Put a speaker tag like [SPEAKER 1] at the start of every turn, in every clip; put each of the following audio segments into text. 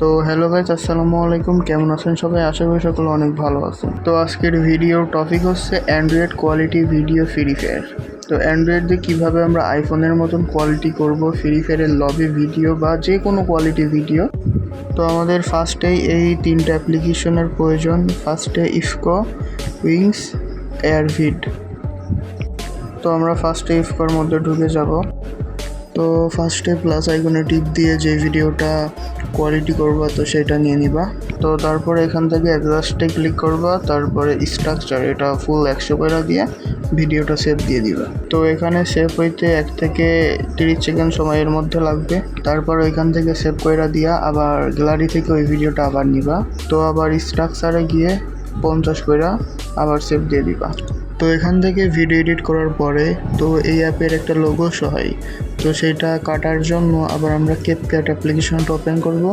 [SPEAKER 1] তো hello guys আসসালামু আলাইকুম। কেমন আছেন সবাই? আশা করি সকলে অনেক ভালো আছেন। তো আজকের ভিডিওর টপিক হচ্ছে Android quality video free fire তো অ্যান্ড্রয়েড দিয়ে কীভাবে আমরা আইফোনের মতন কোয়ালিটি করব ফ্রি ফায়ারের লবি ভিডিও বা যে কোনো কোয়ালিটি ভিডিও তো আমাদের ফার্স্টেই এই তিনটা অ্যাপ্লিকেশনের প্রয়োজন। ফার্স্টে ইফকো উইংস এয়ারভিড তো আমরা ফার্স্টে ইফকোর মধ্যে ঢুকে যাব। তো ফার্স্টে প্লাস আইকনে টিপ দিয়ে যে ভিডিওটা কোয়ালিটি করবা তো সেটা নিয়ে নিবা। তো তারপরে এখান থেকে অ্যাডজাস্টে ক্লিক করবা, তারপরে স্ট্রাকচার এটা ফুল একশো করে দিয়ে ভিডিওটা সেভ দিয়ে দিবা। তো এখানে সেভ হইতে এক থেকে তিরিশ সেকেন্ড সময়ের মধ্যে লাগবে। তারপর ওইখান থেকে সেভ কইরা দিয়া আবার গ্যালারি থেকে ওই ভিডিওটা আবার নিবা। তো আবার স্ট্রাকচারে গিয়ে পঞ্চাশ কইরা আবার সেভ দিয়ে দিবা। তো এখান থেকে ভিডিও এডিট করার পরে তো এই অ্যাপের একটা লোগো সহায় তো সেটা কাটার জন্য আবার আমরা কেপ ক্যাট অ্যাপ্লিকেশনটা ওপেন করব।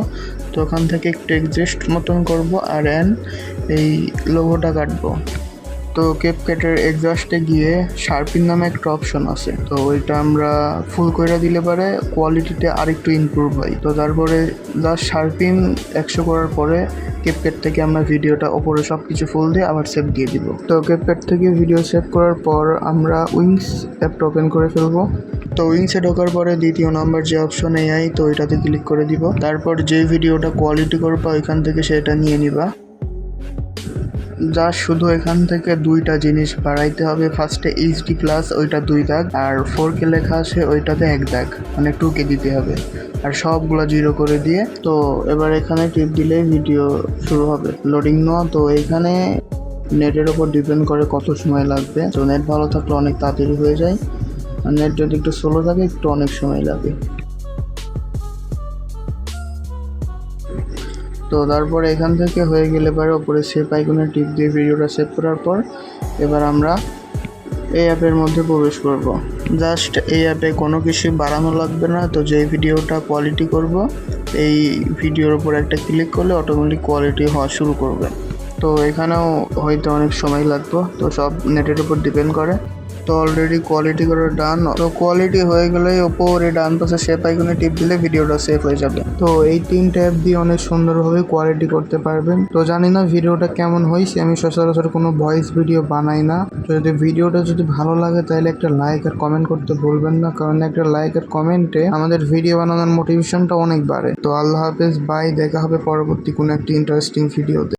[SPEAKER 1] তো ওখান থেকে একটু এক্সিস্ট মতন করব আর এন এই লোগোটা কাটবো। তো কেপ ক্যাটের এক্সস্টে গিয়ে শার্পিন নামে একটা অপশন আছে। তো ওইটা আমরা ফুল করে দিলে পারে কোয়ালিটিতে আরেকটু ইমপ্রুভ হয়। তো তারপরে জাস্ট শার্পিন একশো করার পরে ক্যাপকেট থেকে আমরা ভিডিওটা ওপরে সব কিছু ফুল দিয়ে আবার সেভ দিয়ে দিব। তো ক্যাপকেট থেকে ভিডিও সেভ করার পর আমরা উইংস অ্যাপটা ওপেন করে ফেলব। তো উইংসে ঢোকার পরে দ্বিতীয় নাম্বার যে অপশন এআই, তো ওইটাতে ক্লিক করে দিব। তারপর যে ভিডিওটা কোয়ালিটি করবা, ওইখান থেকে সেটা নিয়ে নিবা। যা শুধু এখান থেকে দুইটা জিনিস বাড়াইতে হবে। ফার্স্টে এইচডি প্লাস ওইটা দুই দাগ, আর ফোর কে লেখা আছে, ওইটাতে এক দাগ মানে টু কে দিতে হবে। আর সবগুলো জিরো করে দিয়ে, তো এবার এখানে টিপ দিলেই ভিডিও শুরু হবে। লোডিং নেওয়া, তো এখানে নেটের ওপর ডিপেন্ড করে কত সময় লাগবে। তো নেট ভালো থাকলে অনেক তাড়াতাড়ি হয়ে যায়। নেট যদি একটু স্লো থাকে, একটু অনেক সময় লাগে। তো তারপরে এখান থেকে হয়ে গেলে পরে ওপরে সেভ আইকনে টিপ দিয়ে ভিডিওটা সেভ করার পর, এবার আমরা এই অ্যাপের মধ্যে প্রবেশ করব। জাস্ট এই অ্যাপে কোনো কিছু বাড়ানো লাগবে না, তো যে ভিডিওটা কোয়ালিটি করব, এই ভিডিওর উপর একটা ক্লিক করলে অটোমেটিক কোয়ালিটি হওয়া শুরু করবে। তো এখানেও হয়তো অনেক সময় লাগবে। তো সব নেটের উপর ডিপেন্ড করে। তো অলরেডি কোয়ালিটি করে ডান তো কোয়ালিটি হয়ে গেলে ওপরে ডান পাশে সেভ আইকনে টিপ দিলে ভিডিওটা সেভ হয়ে যাবে। তো এই তিনটে অ্যাপ দিয়ে অনেক সুন্দরভাবে কোয়ালিটি করতে পারবেন। তো জানি না ভিডিওটা কেমন হয়েছে। আমি সচরাচর কোনো ভয়েস ভিডিও বানাই না। তো যদি ভিডিওটা যদি ভালো লাগে, তাহলে একটা লাইক আর কমেন্ট করতে ভুলবেন না। কারণ একটা লাইক আর কমেন্টে আমাদের ভিডিও বানানোর মোটিভেশনটা অনেক বাড়ে। তো আল্লাহ হাফেজ বাই দেখা হবে পরবর্তী কোনো একটা ইন্টারেস্টিং ভিডিওতে